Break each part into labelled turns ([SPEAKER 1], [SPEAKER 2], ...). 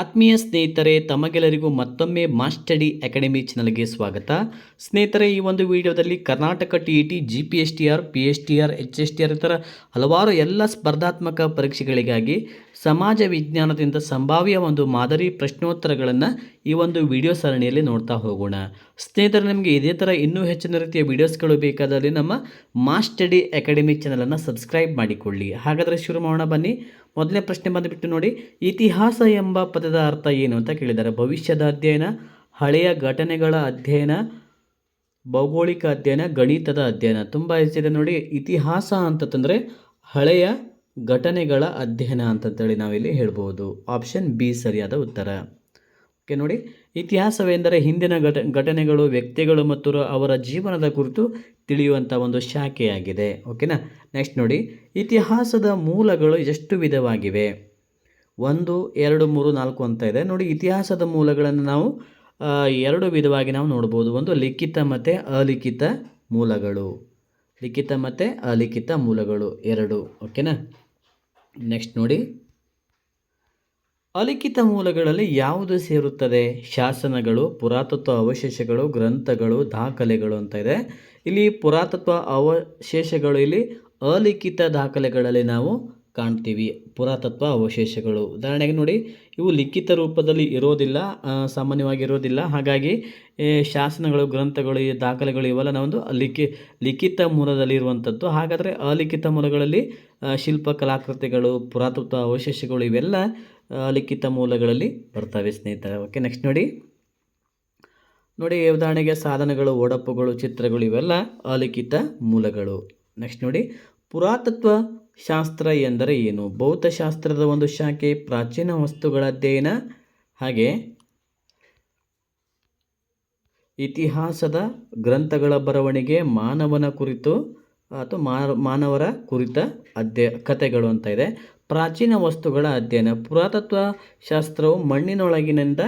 [SPEAKER 1] ಆತ್ಮೀಯ ಸ್ನೇಹಿತರೆ, ತಮಗೆಲ್ಲರಿಗೂ ಮತ್ತೊಮ್ಮೆ ಮಾಸ್ಟಡಿ ಅಕಾಡೆಮಿ ಚಾನಲ್ಗೆ ಸ್ವಾಗತ. ಸ್ನೇಹಿತರೆ, ಈ ಒಂದು ವಿಡಿಯೋದಲ್ಲಿ Karnataka T E T, G P S T R, P S T R, H S T R ಇತರ ಹಲವಾರು ಎಲ್ಲ ಸ್ಪರ್ಧಾತ್ಮಕ ಪರೀಕ್ಷೆಗಳಿಗಾಗಿ ಸಮಾಜ ವಿಜ್ಞಾನದಿಂದ ಸಂಭಾವ್ಯ ಒಂದು ಮಾದರಿ ಪ್ರಶ್ನೋತ್ತರಗಳನ್ನು ಈ ಒಂದು ವಿಡಿಯೋ ಸರಣಿಯಲ್ಲಿ ನೋಡ್ತಾ ಹೋಗೋಣ. ಸ್ನೇಹಿತರೆ, ನಿಮಗೆ ಇದೇ ಥರ ಇನ್ನೂ ಹೆಚ್ಚಿನ ರೀತಿಯ ವಿಡಿಯೋಸ್ಗಳು ಬೇಕಾದಲ್ಲಿ ನಮ್ಮ ಮಾಸ್ಟಡಿ ಅಕಾಡೆಮಿ ಚಾನಲನ್ನು ಸಬ್ಸ್ಕ್ರೈಬ್ ಮಾಡಿಕೊಳ್ಳಿ. ಹಾಗಾದರೆ ಶುರು ಮಾಡೋಣ ಬನ್ನಿ. ಮೊದಲನೇ ಪ್ರಶ್ನೆ ಬಂದುಬಿಟ್ಟು ನೋಡಿ, ಇತಿಹಾಸ ಎಂಬ ಪದದ ಅರ್ಥ ಏನು ಅಂತ ಕೇಳಿದ್ದಾರೆ. ಭವಿಷ್ಯದ ಅಧ್ಯಯನ, ಹಳೆಯ ಘಟನೆಗಳ ಅಧ್ಯಯನ, ಭೌಗೋಳಿಕ ಅಧ್ಯಯನ, ಗಣಿತದ ಅಧ್ಯಯನ. ತುಂಬ ಹೆಚ್ಚಿದೆ ನೋಡಿ. ಇತಿಹಾಸ ಅಂತಂದರೆ ಹಳೆಯ ಘಟನೆಗಳ ಅಧ್ಯಯನ ಅಂತಂತೇಳಿ ನಾವಿಲ್ಲಿ ಹೇಳ್ಬೋದು. ಆಪ್ಷನ್ ಬಿ ಸರಿಯಾದ ಉತ್ತರ. ಓಕೆ, ನೋಡಿ. ಇತಿಹಾಸವೆಂದರೆ ಹಿಂದಿನ ಘಟ, ಘಟನೆಗಳು, ವ್ಯಕ್ತಿಗಳು ಮತ್ತು ಅವರ ಜೀವನದ ಕುರಿತು ತಿಳಿಯುವಂಥ ಒಂದು ಶಾಖೆಯಾಗಿದೆ. ಓಕೆನಾ? ನೆಕ್ಸ್ಟ್ ನೋಡಿ. ಇತಿಹಾಸದ ಮೂಲಗಳು ಎಷ್ಟು ವಿಧವಾಗಿವೆ? ಒಂದು, ಎರಡು, ಮೂರು, ನಾಲ್ಕು ಅಂತ ಇದೆ. ನೋಡಿ, ಇತಿಹಾಸದ ಮೂಲಗಳನ್ನು ನಾವು ಎರಡು ವಿಧವಾಗಿ ನಾವು ನೋಡ್ಬೋದು. ಒಂದು, ಲಿಖಿತ ಮತ್ತು ಅಲಿಖಿತ ಮೂಲಗಳು. ಲಿಖಿತ ಮತ್ತು ಅಲಿಖಿತ ಮೂಲಗಳು. ಎರಡು. ಓಕೆನಾ? ನೆಕ್ಸ್ಟ್ ನೋಡಿ. ಅಲಿಖಿತ ಮೂಲಗಳಲ್ಲಿ ಯಾವುದು ಸೇರುತ್ತದೆ? ಶಾಸನಗಳು, ಪುರಾತತ್ವ ಅವಶೇಷಗಳು, ಗ್ರಂಥಗಳು, ದಾಖಲೆಗಳು ಅಂತ ಇದೆ. ಇಲ್ಲಿ ಪುರಾತತ್ವ ಅವಶೇಷಗಳು ಇಲ್ಲಿ ಅಲಿಖಿತ ದಾಖಲೆಗಳಲ್ಲಿ ನಾವು ಕಾಣ್ತೀವಿ. ಪುರಾತತ್ವ ಅವಶೇಷಗಳು. ಉದಾಹರಣೆಗೆ ನೋಡಿ, ಇವು ಲಿಖಿತ ರೂಪದಲ್ಲಿ ಇರೋದಿಲ್ಲ ಸಾಮಾನ್ಯವಾಗಿರೋದಿಲ್ಲ ಹಾಗಾಗಿ ಶಾಸನಗಳು, ಗ್ರಂಥಗಳು, ಈ ದಾಖಲೆಗಳು ಇವೆಲ್ಲ ನಾವೊಂದು ಲಿಖಿ, ಲಿಖಿತ ಮೂಲದಲ್ಲಿ ಇರುವಂಥದ್ದು. ಹಾಗಾದರೆ ಅಲಿಖಿತ ಮೂಲಗಳಲ್ಲಿ ಶಿಲ್ಪ ಕಲಾಕೃತಿಗಳು ಪುರಾತತ್ವ ಅವಶೇಷಗಳು ಇವೆಲ್ಲ ಲಿಖಿತ ಮೂಲಗಳಲ್ಲಿ ಬರ್ತವೆ ಸ್ನೇಹಿತರೆ. ಓಕೆ ನೆಕ್ಸ್ಟ್ ನೋಡಿ. ನೋಡಿ, ಉದಾಹರಣೆಗೆ ಸಾಧನಗಳು ಒಡಪುಗಳು ಚಿತ್ರಗಳು, ಇವೆಲ್ಲ ಅಲಿಖಿತ ಮೂಲಗಳು. ನೆಕ್ಸ್ಟ್ ನೋಡಿ. ಪುರಾತತ್ವ ಶಾಸ್ತ್ರ ಎಂದರೆ ಏನು? ಭೌತಶಾಸ್ತ್ರದ ಒಂದು ಶಾಖೆ, ಪ್ರಾಚೀನ ವಸ್ತುಗಳ ಅಧ್ಯಯನ, ಹಾಗೆ ಇತಿಹಾಸದ ಗ್ರಂಥಗಳ ಬರವಣಿಗೆ, ಮಾನವನ ಕುರಿತು ಅಥವಾ ಮಾನವರ ಕುರಿತ ಅಧ್ಯ ಕಥೆಗಳು ಅಂತ ಇದೆ. ಪ್ರಾಚೀನ ವಸ್ತುಗಳ ಅಧ್ಯಯನ. ಪುರಾತತ್ವ ಶಾಸ್ತ್ರವು ಮಣ್ಣಿನೊಳಗಿನಿಂದ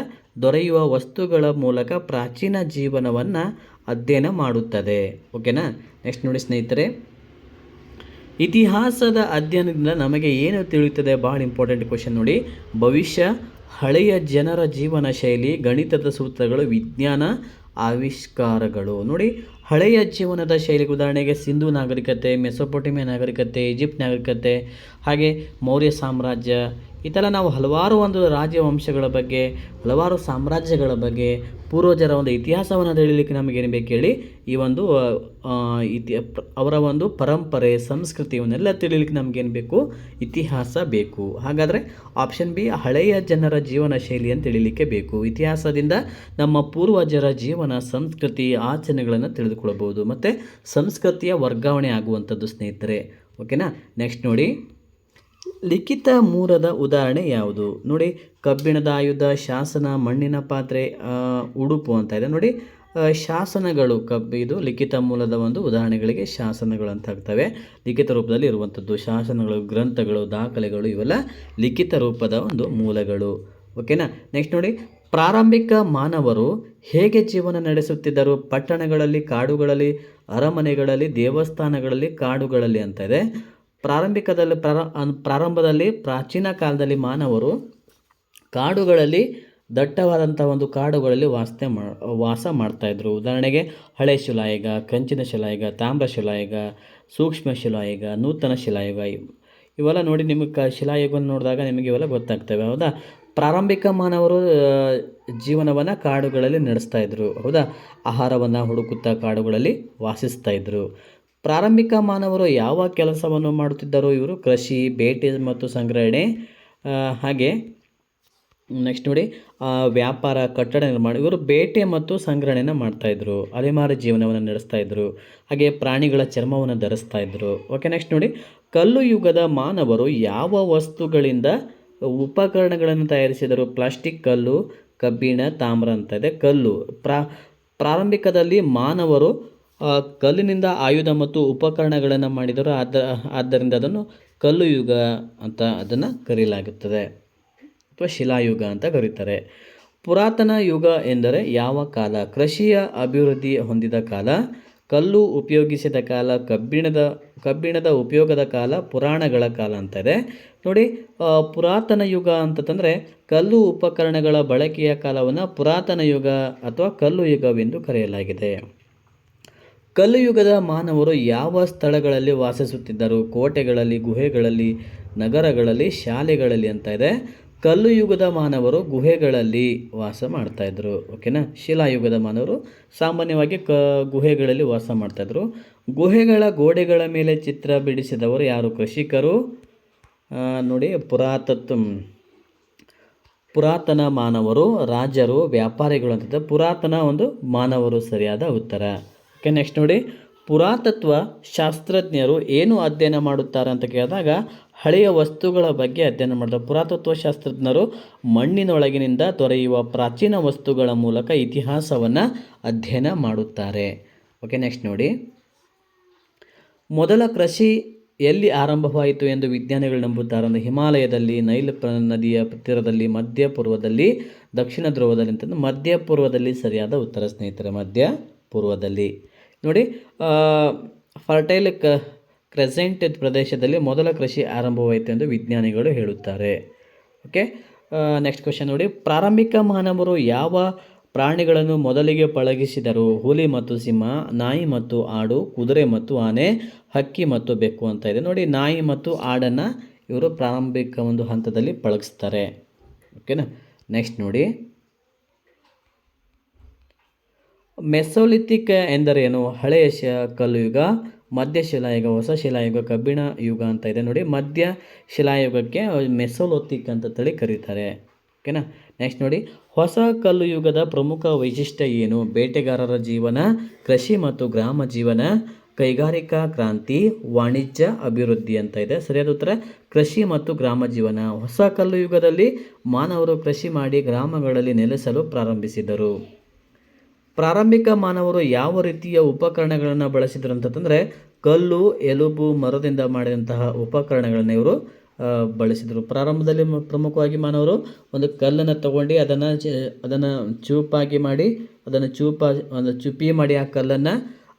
[SPEAKER 1] ದೊರೆಯುವ ವಸ್ತುಗಳ ಮೂಲಕ ಪ್ರಾಚೀನ ಜೀವನವನ್ನು ಅಧ್ಯಯನ ಮಾಡುತ್ತದೆ. ಓಕೆನಾ ನೆಕ್ಸ್ಟ್ ನೋಡಿ ಸ್ನೇಹಿತರೆ. ಇತಿಹಾಸದ ಅಧ್ಯಯನದಿಂದ ನಮಗೆ ಏನು ತಿಳಿಯುತ್ತದೆ? ಭಾಳ ಇಂಪಾರ್ಟೆಂಟ್ ಕ್ವಶನ್ ನೋಡಿ. ಭವಿಷ್ಯ, ಹಳೆಯ ಜನರ ಜೀವನ ಶೈಲಿ ಗಣಿತದ ಸೂತ್ರಗಳು, ವಿಜ್ಞಾನ ಆವಿಷ್ಕಾರಗಳು. ನೋಡಿ ಹಳೆಯ ಜೀವನದ ಶೈಲಿಗೆ ಉದಾಹರಣೆಗೆ ಸಿಂಧು ನಾಗರಿಕತೆ ಮೆಸೊಪೊಟೇಮಿಯಾ ನಾಗರಿಕತೆ ಈಜಿಪ್ಟ್ ನಾಗರಿಕತೆ ಹಾಗೆ ಮೌರ್ಯ ಸಾಮ್ರಾಜ್ಯ ಈ ಥರ ನಾವು ಹಲವಾರು ಒಂದು ರಾಜವಂಶಗಳ ಬಗ್ಗೆ, ಹಲವಾರು ಸಾಮ್ರಾಜ್ಯಗಳ ಬಗ್ಗೆ, ಪೂರ್ವಜರ ಒಂದು ಇತಿಹಾಸವನ್ನು ತಿಳಿಲಿಕ್ಕೆ ನಮಗೇನು ಬೇಕು ಹೇಳಿ, ಈ ಒಂದು ಇತಿ ಅವರ ಒಂದು ಪರಂಪರೆ, ಸಂಸ್ಕೃತಿ ಇವನ್ನೆಲ್ಲ ತಿಳಿಲಿಕ್ಕೆ ನಮಗೇನು ಬೇಕು? ಇತಿಹಾಸ ಬೇಕು. ಹಾಗಾದರೆ ಆಪ್ಷನ್ ಬಿ ಹಳೆಯ ಜನರ ಜೀವನ ಶೈಲಿ ಅಂತ ತಿಳಿಲಿಕ್ಕೆ ಬೇಕು. ಇತಿಹಾಸದಿಂದ ನಮ್ಮ ಪೂರ್ವಜರ ಜೀವನ, ಸಂಸ್ಕೃತಿ, ಆಚರಣೆಗಳನ್ನು ತಿಳಿದುಕೊಳ್ಳಬಹುದು. ಮತ್ತು ಸಂಸ್ಕೃತಿಯ ವರ್ಗಾವಣೆ ಆಗುವಂಥದ್ದು ಸ್ನೇಹಿತರೆ. ಓಕೆನಾ ನೆಕ್ಸ್ಟ್ ನೋಡಿ. ಲಿಖಿತ ಮೂರದ ಉದಾಹರಣೆ ಯಾವುದು? ನೋಡಿ, ಕಬ್ಬಿಣದ ಆಯುಧ, ಶಾಸನ, ಮಣ್ಣಿನ ಪಾತ್ರೆ ಉಡುಪು ಅಂತ ಇದೆ. ನೋಡಿ ಶಾಸನಗಳು ಕಬ್ಬು ಇದು ಲಿಖಿತ ಮೂಲದ ಒಂದು ಉದಾಹರಣೆಗಳಿಗೆ ಶಾಸನಗಳು ಅಂತ ಆಗ್ತವೆ. ಲಿಖಿತ ರೂಪದಲ್ಲಿ ಇರುವಂಥದ್ದು ಶಾಸನಗಳು, ಗ್ರಂಥಗಳು, ದಾಖಲೆಗಳು, ಇವೆಲ್ಲ ಲಿಖಿತ ರೂಪದ ಒಂದು ಮೂಲಗಳು. ಓಕೆನಾ? ನೆಕ್ಸ್ಟ್ ನೋಡಿ, ಪ್ರಾರಂಭಿಕ ಮಾನವರು ಹೇಗೆ ಜೀವನ ನಡೆಸುತ್ತಿದ್ದರು? ಪಟ್ಟಣಗಳಲ್ಲಿ, ಕಾಡುಗಳಲ್ಲಿ, ಅರಮನೆಗಳಲ್ಲಿ, ದೇವಸ್ಥಾನಗಳಲ್ಲಿ, ಕಾಡುಗಳಲ್ಲಿ ಅಂತ ಇದೆ. ಪ್ರಾರಂಭಿಕದಲ್ಲಿ ಪ್ರಾರಂಭದಲ್ಲಿ ಪ್ರಾಚೀನ ಕಾಲದಲ್ಲಿ ಮಾನವರು ಕಾಡುಗಳಲ್ಲಿ ದಟ್ಟವಾದಂಥ ಒಂದು ಕಾಡುಗಳಲ್ಲಿ ವಾಸನೆ ಮಾ ವಾಸ ಮಾಡ್ತಾಯಿದ್ರು ಉದಾಹರಣೆಗೆ ಹಳೆ ಶಿಲಾಯುಗ, ಕಂಚಿನ ಶಿಲಾಯುಗ, ತಾಮ್ರ ಶಿಲಾಯುಗ, ಸೂಕ್ಷ್ಮ ಶಿಲಾಯುಗ, ನೂತನ ಶಿಲಾಯುಗ ಇವ್- ಇವೆಲ್ಲ ನೋಡಿ ನಿಮಗೆ ಕ ಶಿಲಾಯುಗವನ್ನು ನೋಡಿದಾಗ ನಿಮಗೆ ಇವೆಲ್ಲ ಗೊತ್ತಾಗ್ತವೆ, ಹೌದಾ? ಪ್ರಾರಂಭಿಕ ಮಾನವರು ಜೀವನವನ್ನು ಕಾಡುಗಳಲ್ಲಿ ನಡೆಸ್ತಾ ಇದ್ರು, ಹೌದಾ? ಆಹಾರವನ್ನು ಹುಡುಕುತ್ತಾ ಕಾಡುಗಳಲ್ಲಿ ವಾಸಿಸ್ತಾ ಇದ್ರು. ಪ್ರಾರಂಭಿಕ ಮಾನವರು ಯಾವ ಕೆಲಸವನ್ನು ಮಾಡುತ್ತಿದ್ದರೋ ಇವರು ಕೃಷಿ, ಬೇಟೆ ಮತ್ತು ಸಂಗ್ರಹಣೆ ಹಾಗೆ ನೆಕ್ಸ್ಟ್ ನೋಡಿ ವ್ಯಾಪಾರ, ಕಟ್ಟಡ ನಿರ್ಮಾಣ, ಇವರು ಬೇಟೆ ಮತ್ತು ಸಂಗ್ರಹಣೆಯನ್ನು ಮಾಡ್ತಾಯಿದ್ರು ಅಲೆಮಾರಿ ಜೀವನವನ್ನು ನಡೆಸ್ತಾಯಿದ್ರು ಹಾಗೆ ಪ್ರಾಣಿಗಳ ಚರ್ಮವನ್ನು ಧರಿಸ್ತಾಯಿದ್ರು ಓಕೆ ನೆಕ್ಸ್ಟ್ ನೋಡಿ, ಕಲ್ಲು ಯುಗದ ಮಾನವರು ಯಾವ ವಸ್ತುಗಳಿಂದ ಉಪಕರಣಗಳನ್ನು ತಯಾರಿಸಿದರು? ಪ್ಲಾಸ್ಟಿಕ್ ಕಲ್ಲು, ಕಬ್ಬಿಣ, ತಾಮ್ರ ಅಂತ ಇದೆ. ಕಲ್ಲು, ಪ್ರಾ, ಪ್ರಾರಂಭಿಕದಲ್ಲಿ ಮಾನವರು ಕಲ್ಲಿನಿಂದ ಆಯುಧ ಮತ್ತು ಉಪಕರಣಗಳನ್ನು ಮಾಡಿದರು. ಆದ, ಆದ್ದರಿಂದ ಅದನ್ನು ಕಲ್ಲು ಯುಗ ಅಂತ ಅದನ್ನು ಕರೆಯಲಾಗುತ್ತದೆ ಅಥವಾ ಶಿಲಾಯುಗ ಅಂತ ಕರೀತಾರೆ. ಪುರಾತನ ಯುಗ ಎಂದರೆ ಯಾವ ಕಾಲ? ಕೃಷಿಯ ಅಭಿವೃದ್ಧಿ ಹೊಂದಿದ ಕಾಲ, ಕಲ್ಲು ಉಪಯೋಗಿಸಿದ ಕಾಲ, ಕಬ್ಬಿಣದ ಕಬ್ಬಿಣದ ಉಪಯೋಗದ ಕಾಲ, ಪುರಾಣಗಳ ಕಾಲ ಅಂತ ಇದೆ. ನೋಡಿ ಪುರಾತನ ಯುಗ ಅಂತಂದರೆ ಕಲ್ಲು ಉಪಕರಣಗಳ ಬಳಕೆಯ ಕಾಲವನ್ನು ಪುರಾತನ ಯುಗ ಅಥವಾ ಕಲ್ಲು ಯುಗವೆಂದು ಕರೆಯಲಾಗಿದೆ. ಕಲ್ಲು ಯುಗದ ಮಾನವರು ಯಾವ ಸ್ಥಳಗಳಲ್ಲಿ ವಾಸಿಸುತ್ತಿದ್ದರು? ಕೋಟೆಗಳಲ್ಲಿ, ಗುಹೆಗಳಲ್ಲಿ, ನಗರಗಳಲ್ಲಿ, ಶಾಲೆಗಳಲ್ಲಿ ಅಂತ ಇದೆ. ಕಲ್ಲುಯುಗದ ಮಾನವರು ಗುಹೆಗಳಲ್ಲಿ ವಾಸ ಮಾಡ್ತಾ ಇದ್ರು. ಓಕೆನಾ ಶಿಲಾಯುಗದ ಮಾನವರು ಸಾಮಾನ್ಯವಾಗಿ ಕ, ಗುಹೆಗಳಲ್ಲಿ ವಾಸ ಮಾಡ್ತಾಯಿದ್ರು ಗುಹೆಗಳ ಗೋಡೆಗಳ ಮೇಲೆ ಚಿತ್ರ ಬಿಡಿಸಿದವರು ಯಾರು? ಕೃಷಿಕರು. ನೋಡಿ, ಪುರಾತತ್ವ, ಪುರಾತನ ಮಾನವರು, ರಾಜರು, ವ್ಯಾಪಾರಿಗಳು ಅಂತ ಪುರಾತನ ಒಂದು ಮಾನವರು ಸರಿಯಾದ ಉತ್ತರ. ಓಕೆ ನೆಕ್ಸ್ಟ್ ನೋಡಿ. ಪುರಾತತ್ವ ಶಾಸ್ತ್ರಜ್ಞರು ಏನು ಅಧ್ಯಯನ ಮಾಡುತ್ತಾರೆ ಅಂತ ಕೇಳಿದಾಗ, ಹಳೆಯ ವಸ್ತುಗಳ ಬಗ್ಗೆ ಅಧ್ಯಯನ ಮಾಡ್ತಾರೆ ಪುರಾತತ್ವ ಶಾಸ್ತ್ರಜ್ಞರು ಮಣ್ಣಿನೊಳಗಿನಿಂದ ದೊರೆಯುವ ಪ್ರಾಚೀನ ವಸ್ತುಗಳ ಮೂಲಕ ಇತಿಹಾಸವನ್ನು ಅಧ್ಯಯನ ಮಾಡುತ್ತಾರೆ. ಓಕೆ ನೆಕ್ಸ್ಟ್ ನೋಡಿ. ಮೊದಲ ಕೃಷಿ ಎಲ್ಲಿ ಆರಂಭವಾಯಿತು ಎಂದು ವಿಜ್ಞಾನಿಗಳು ನಂಬುತ್ತಾರೆ ಅಂದರೆ ಹಿಮಾಲಯದಲ್ಲಿ, ನೈಲ್ ನದಿಯ ತೀರದಲ್ಲಿ ಮಧ್ಯ ಪೂರ್ವದಲ್ಲಿ, ದಕ್ಷಿಣ ಧ್ರುವದಲ್ಲಿ ಅಂತಂದು ಮಧ್ಯ ಪೂರ್ವದಲ್ಲಿ ಸರಿಯಾದ ಉತ್ತರ ಸ್ನೇಹಿತರೆ, ಮಧ್ಯ ಪೂರ್ವದಲ್ಲಿ. ನೋಡಿ ಫರ್ಟೈಲ್ ಕ ಕ್ರೆಸೆಂಟ್ ಪ್ರದೇಶದಲ್ಲಿ ಮೊದಲ ಕೃಷಿ ಆರಂಭವಾಯಿತು ಎಂದು ವಿಜ್ಞಾನಿಗಳು ಹೇಳುತ್ತಾರೆ. ಓಕೆ ನೆಕ್ಸ್ಟ್ ಕ್ವಶನ್ ನೋಡಿ, ಪ್ರಾರಂಭಿಕ ಮಾನವರು ಯಾವ ಪ್ರಾಣಿಗಳನ್ನು ಮೊದಲಿಗೆ ಪಳಗಿಸಿದರು? ಹುಲಿ ಮತ್ತು ಸಿಂಹ, ನಾಯಿ ಮತ್ತು ಆಡು, ಕುದುರೆ ಮತ್ತು ಆನೆ, ಹಕ್ಕಿ ಮತ್ತು ಬೆಕ್ಕು ಅಂತ ಇದೆ. ನೋಡಿ, ನಾಯಿ ಮತ್ತು ಆಡನ್ನು ಇವರು ಪ್ರಾರಂಭಿಕ ಒಂದು ಹಂತದಲ್ಲಿ ಪಳಗಿಸ್ತಾರೆ. ಓಕೆನಾ ನೆಕ್ಸ್ಟ್ ನೋಡಿ ಮೆಸೋಲಿಥಿಕ್ ಎಂದರೇನು? ಹಳೆಯ ಶ ಕಲ್ಲುಯುಗ ಮಧ್ಯ ಶಿಲಾಯುಗ, ಹೊಸ ಶಿಲಾಯುಗ, ಕಬ್ಬಿಣ ಯುಗ ಅಂತ ಇದೆ ನೋಡಿ. ಮಧ್ಯ ಶಿಲಾಯುಗಕ್ಕೆ ಮೆಸೋಲೋಥಿಕ್ ಅಂತ ತಳಿ ಕರೀತಾರೆ. ಓಕೆನಾ? ನೆಕ್ಸ್ಟ್ ನೋಡಿ. ಹೊಸ ಕಲ್ಲು ಯುಗದ ಪ್ರಮುಖ ವೈಶಿಷ್ಟ್ಯ ಏನು? ಬೇಟೆಗಾರರ ಜೀವನ, ಕೃಷಿ ಮತ್ತು ಗ್ರಾಮ ಜೀವನ, ಕೈಗಾರಿಕಾ ಕ್ರಾಂತಿ, ವಾಣಿಜ್ಯ ಅಭಿವೃದ್ಧಿ ಅಂತ ಇದೆ. ಸರಿಯಾದ ಉತ್ತರ? ಕೃಷಿ ಮತ್ತು ಗ್ರಾಮ ಜೀವನ. ಹೊಸ ಕಲ್ಲು ಯುಗದಲ್ಲಿ ಮಾನವರು ಕೃಷಿ ಮಾಡಿ ಗ್ರಾಮಗಳಲ್ಲಿ ನೆಲೆಸಲು ಪ್ರಾರಂಭಿಸಿದರು. ಪ್ರಾರಂಭಿಕ ಮಾನವರು ಯಾವ ರೀತಿಯ ಉಪಕರಣಗಳನ್ನು ಬಳಸಿದ್ರು ಅಂತಂದರೆ ಕಲ್ಲು, ಎಲುಬು, ಮರದಿಂದ ಮಾಡಿದಂತಹ ಉಪಕರಣಗಳನ್ನು ಇವರು ಬಳಸಿದರು. ಪ್ರಾರಂಭದಲ್ಲಿ ಪ್ರಮುಖವಾಗಿ ಮಾನವರು ಒಂದು ಕಲ್ಲನ್ನು ತಗೊಂಡು ಅದನ್ನು ಅದನ್ನು ಚೂಪಾಗಿ ಮಾಡಿ, ಅದನ್ನು ಚೂಪ, ಒಂದು ಚುಪ್ಪಿ ಮಾಡಿ ಆ ಕಲ್ಲನ್ನು,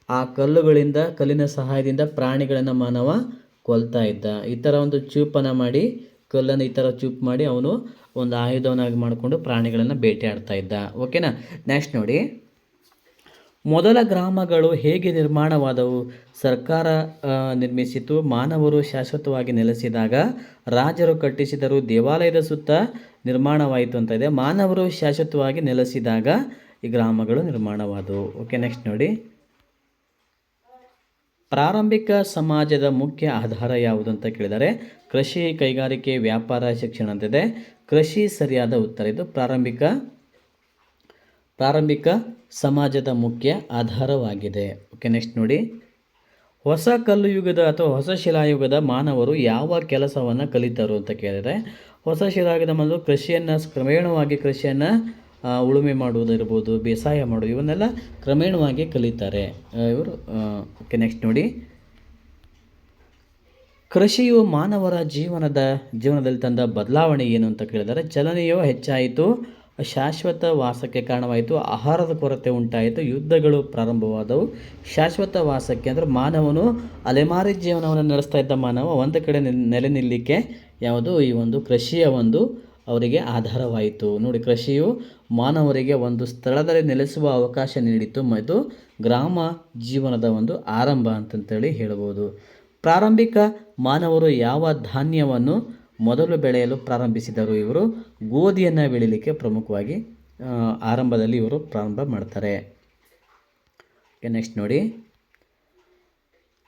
[SPEAKER 1] ಆ ಕಲ್ಲುಗಳಿಂದ, ಕಲ್ಲಿನ ಸಹಾಯದಿಂದ ಪ್ರಾಣಿಗಳನ್ನು ಮಾನವ ಕೊಲ್ತಾ ಇದ್ದ. ಈ ಥರ ಒಂದು ಚೂಪನ್ನು ಮಾಡಿ, ಕಲ್ಲನ್ನು ಈ ಥರ ಚೂಪ್ ಮಾಡಿ ಅವನು ಒಂದು ಆಯುಧವನ್ನಾಗಿ ಮಾಡಿಕೊಂಡು ಪ್ರಾಣಿಗಳನ್ನು ಬೇಟೆಯಾಡ್ತಾ ಇದ್ದ. ಓಕೆನಾ? ನೆಕ್ಸ್ಟ್ ನೋಡಿ. ಮೊದಲ ಗ್ರಾಮಗಳು ಹೇಗೆ ನಿರ್ಮಾಣವಾದವು? ಸರ್ಕಾರ ನಿರ್ಮಿಸಿತು, ಮಾನವರು ಶಾಶ್ವತವಾಗಿ ನೆಲೆಸಿದಾಗ ರಾಜರು ಕಟ್ಟಿಸಿದರು, ದೇವಾಲಯದ ಸುತ್ತ ನಿರ್ಮಾಣವಾಯಿತು ಅಂತ ಇದೆ. ಮಾನವರು ಶಾಶ್ವತವಾಗಿ ನೆಲೆಸಿದಾಗ ಈ ಗ್ರಾಮಗಳು ನಿರ್ಮಾಣವಾದವು. ಓಕೆ ನೆಕ್ಸ್ಟ್ ನೋಡಿ. ಪ್ರಾರಂಭಿಕ ಸಮಾಜದ ಮುಖ್ಯ ಆಧಾರ ಯಾವುದು ಅಂತ ಕೇಳಿದರೆ, ಕೃಷಿ ಕೈಗಾರಿಕೆ ವ್ಯಾಪಾರ ಶಿಕ್ಷಣ ಅಂತಿದೆ ಕೃಷಿ ಸರಿಯಾದ ಉತ್ತರ ಇದು. ಪ್ರಾರಂಭಿಕ ಪ್ರಾರಂಭಿಕ ಸಮಾಜದ ಮುಖ್ಯ ಆಧಾರವಾಗಿದೆ. ಓಕೆ ನೆಕ್ಸ್ಟ್ ನೋಡಿ. ಹೊಸ ಕಲ್ಲುಯುಗದ ಅಥವಾ ಹೊಸ ಶಿಲಾಯುಗದ ಮಾನವರು ಯಾವ ಕೆಲಸವನ್ನು ಕಲಿತರು ಅಂತ ಕೇಳಿದರೆ, ಹೊಸ ಶಿಲಾಯುಗದ ಮೊದಲು ಕೃಷಿಯನ್ನು ಕ್ರಮೇಣವಾಗಿ ಕೃಷಿಯನ್ನು ಉಳುಮೆ ಮಾಡುವುದಿರ್ಬೋದು, ಬೇಸಾಯ ಮಾಡೋದು ಇವನ್ನೆಲ್ಲ ಕ್ರಮೇಣವಾಗಿ ಕಲಿತಾರೆ. ಇವರು ಓಕೆ ನೆಕ್ಸ್ಟ್ ನೋಡಿ. ಕೃಷಿಯು ಮಾನವರ ಜೀವನದ, ಜೀವನದಲ್ಲಿ ತಂದ ಬದಲಾವಣೆ ಏನು ಅಂತ ಕೇಳಿದರೆ, ಚಲನೆಯು ಹೆಚ್ಚಾಯಿತು. ಶಾಶ್ವತ ವಾಸಕ್ಕೆ ಕಾರಣವಾಯಿತು. ಆಹಾರದ ಕೊರತೆ ಉಂಟಾಯಿತು. ಯುದ್ಧಗಳು ಪ್ರಾರಂಭವಾದವು. ಶಾಶ್ವತ ವಾಸಕ್ಕೆ ಅಂದರೆ ಮಾನವನು ಅಲೆಮಾರಿ ಜೀವನವನ್ನು ನಡೆಸ್ತಾ ಇದ್ದ ಮಾನವ. ಒಂದು ಕಡೆ ನಿಲ್- ನೆಲೆ ನಿಲ್ಲಿಕ್ಕೆ ಯಾವುದು? ಈ ಒಂದು ಕೃಷಿಯ ಒಂದು ಅವರಿಗೆ ಆಧಾರವಾಯಿತು. ನೋಡಿ, ಕೃಷಿಯು ಮಾನವರಿಗೆ ಒಂದು ಸ್ಥಳದಲ್ಲಿ ನೆಲೆಸುವ ಅವಕಾಶ ನೀಡಿತು. ಮತ್ತು ಗ್ರಾಮ ಜೀವನದ ಒಂದು ಆರಂಭ ಅಂತಂತೇಳಿ ಹೇಳ್ಬೋದು. ಪ್ರಾರಂಭಿಕ ಮಾನವರು ಯಾವ ಧಾನ್ಯವನ್ನು ಮೊದಲು ಬೆಳೆಯಲು ಪ್ರಾರಂಭಿಸಿದರು ಇವರು. ಗೋಧಿಯನ್ನು ಬೆಳೀಲಿಕ್ಕೆ ಪ್ರಮುಖವಾಗಿ ಆರಂಭದಲ್ಲಿ ಇವರು ಪ್ರಾರಂಭ ಮಾಡ್ತಾರೆ. ನೆಕ್ಸ್ಟ್ ನೋಡಿ.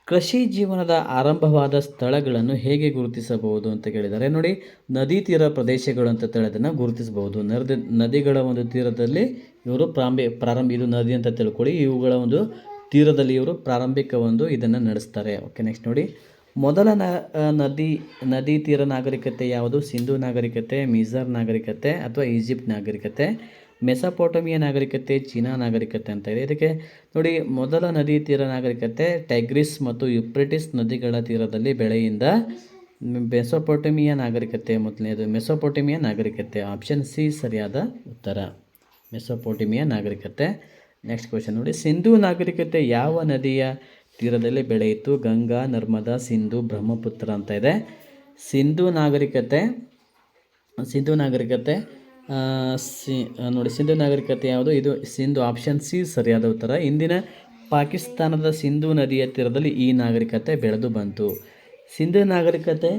[SPEAKER 1] ಕೃಷಿ ಜೀವನದ ಆರಂಭವಾದ ಸ್ಥಳಗಳನ್ನು ಹೇಗೆ ಗುರುತಿಸಬಹುದು ಅಂತ ಕೇಳಿದರೆ, ನೋಡಿ, ನದಿ ತೀರ ಪ್ರದೇಶಗಳು ಅಂತ ತಿಳಿದನ್ನು ಗುರುತಿಸಬಹುದು. ನದಿ ನದಿಗಳ ಒಂದು ತೀರದಲ್ಲಿ ಇವರು ಪ್ರಾರಂಭಿ ಪ್ರಾರಂಭ, ಇದು ನದಿ ಅಂತ ತಿಳ್ಕೊಳ್ಳಿ. ಇವುಗಳ ಒಂದು ತೀರದಲ್ಲಿ ಇವರು ಪ್ರಾರಂಭಿಕ ಒಂದು ಇದನ್ನು ನಡೆಸ್ತಾರೆ. ಓಕೆ ನೆಕ್ಸ್ಟ್ ನೋಡಿ. ಮೊದಲ ನದಿ ನದಿ ತೀರ ನಾಗರಿಕತೆ ಯಾವುದು? ಸಿಂಧು ನಾಗರಿಕತೆ ಮಿಜರ್ ನಾಗರಿಕತೆ ಅಥವಾ ಈಜಿಪ್ಟ್ ನಾಗರಿಕತೆ? ಮೆಸಪೋಟಮಿಯ ನಾಗರಿಕತೆ, ಚೀನಾ ನಾಗರಿಕತೆ ಅಂತ ಇದೆ. ಇದಕ್ಕೆ ನೋಡಿ, ಮೊದಲ ನದಿ ತೀರ ನಾಗರಿಕತೆ ಟೈಗ್ರಿಸ್ ಮತ್ತು ಯುಪ್ರಿಟಿಸ್ ನದಿಗಳ ತೀರದಲ್ಲಿ ಬೆಳೆಯಿಂದ ಮೆಸೊಪೋಟಮಿಯ ನಾಗರಿಕತೆ ಮೊದಲನೇದು. ಮೆಸೊಪೊಟಮಿಯ ನಾಗರಿಕತೆ, ಆಪ್ಷನ್ ಸಿ, ಸರಿಯಾದ ಉತ್ತರ. ಮೆಸೊಪೊಟಮಿಯ ನಾಗರಿಕತೆ. ನೆಕ್ಸ್ಟ್ ಕ್ವೆಶನ್ ನೋಡಿ, ಸಿಂಧೂ ನಾಗರಿಕತೆ ಯಾವ ನದಿಯ ತೀರದಲ್ಲಿ ಬೆಳೆಯಿತು ಗಂಗಾ, ನರ್ಮದಾ, ಸಿಂಧು, ಬ್ರಹ್ಮಪುತ್ರ ಅಂತ ಇದೆ. ಸಿಂಧು ನಾಗರಿಕತೆ ಸಿಂಧು ನಾಗರಿಕತೆ ಸಿ ನೋಡಿ, ಸಿಂಧು ನಾಗರಿಕತೆ ಯಾವುದು? ಇದು ಸಿಂಧು ಆಪ್ಷನ್ ಸಿ ಸರಿಯಾದ ಉತ್ತರ. ಇಂದಿನ ಪಾಕಿಸ್ತಾನದ ಸಿಂಧು ನದಿಯ ತೀರದಲ್ಲಿ ಈ ನಾಗರಿಕತೆ ಬೆಳೆದು ಬಂತು. ಸಿಂಧು ನಾಗರಿಕತೆ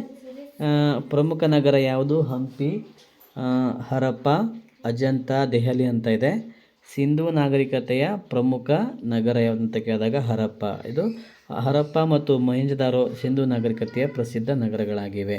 [SPEAKER 1] ಪ್ರಮುಖ ನಗರ ಯಾವುದು? ಹಂಪಿ ಹರಪ್ಪ, ಅಜಂತ, ದೆಹಲಿ ಅಂತ ಇದೆ. ಸಿಂಧು ನಾಗರಿಕತೆಯ ಪ್ರಮುಖ ನಗರ ಅಂತ ಕೇಳಿದಾಗ ಹರಪ್ಪ. ಇದು ಹರಪ್ಪ ಮತ್ತು ಮೊಹೆಂಜದಾರೋ ಸಿಂಧೂ ನಾಗರಿಕತೆಯ ಪ್ರಸಿದ್ಧ ನಗರಗಳಾಗಿವೆ.